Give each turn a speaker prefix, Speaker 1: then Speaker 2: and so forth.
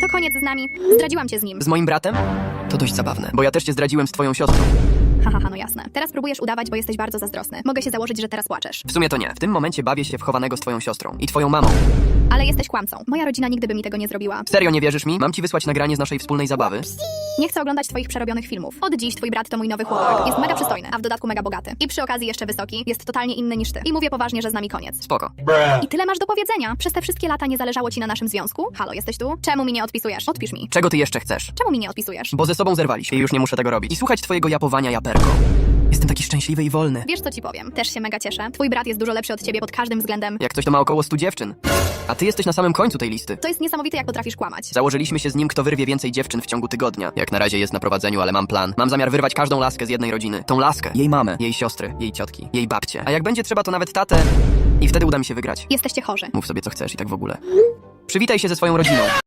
Speaker 1: To koniec z nami. Zdradziłam cię z nim.
Speaker 2: Z moim bratem? To dość zabawne, bo ja też cię zdradziłem z twoją siostrą.
Speaker 1: Haha, ha, no jasne. Teraz próbujesz udawać, bo jesteś bardzo zazdrosny. Mogę się założyć, że teraz płaczesz.
Speaker 2: W sumie to nie. W tym momencie bawię się w chowanego z twoją siostrą i twoją mamą.
Speaker 1: Ale jesteś kłamcą. Moja rodzina nigdy by mi tego nie zrobiła.
Speaker 2: Serio nie wierzysz mi? Mam ci wysłać nagranie z naszej wspólnej zabawy.
Speaker 1: Nie chcę oglądać twoich przerobionych filmów. Od dziś twój brat to mój nowy chłopak. Jest mega przystojny, a w dodatku mega bogaty. I przy okazji jeszcze wysoki. Jest totalnie inny niż ty. I mówię poważnie, że z nami koniec.
Speaker 2: Spoko.
Speaker 1: I tyle masz do powiedzenia. Przez te wszystkie lata nie zależało ci na naszym związku? Halo, jesteś tu? Czemu mi nie odpisujesz? Odpisz mi.
Speaker 2: Czego ty jeszcze chcesz?
Speaker 1: Czemu mi nie odpisujesz?
Speaker 2: Bo ze sobą zerwaliśmy i już nie muszę tego robić. I słuchać twojego japowania japerko. Jestem taki szczęśliwy i wolny.
Speaker 1: Wiesz co ci powiem? Też się mega cieszę. Twój brat jest dużo lepszy od ciebie pod każdym względem.
Speaker 2: Jak coś to ma około 100 dziewczyn. A ty jesteś na samym końcu tej listy.
Speaker 1: To jest niesamowite, jak potrafisz kłamać.
Speaker 2: Założyliśmy się z nim, kto wyrwie więcej dziewczyn w ciągu tygodnia. Jak na razie jest na prowadzeniu, ale mam plan. Mam zamiar wyrwać każdą laskę z jednej rodziny. Tą laskę, jej mamę, jej siostry, jej ciotki, jej babcie. A jak będzie trzeba, to nawet tatę. I wtedy uda mi się wygrać.
Speaker 1: Jesteście chorzy.
Speaker 2: Mów sobie co chcesz i tak w ogóle. Przywitaj się ze swoją rodziną.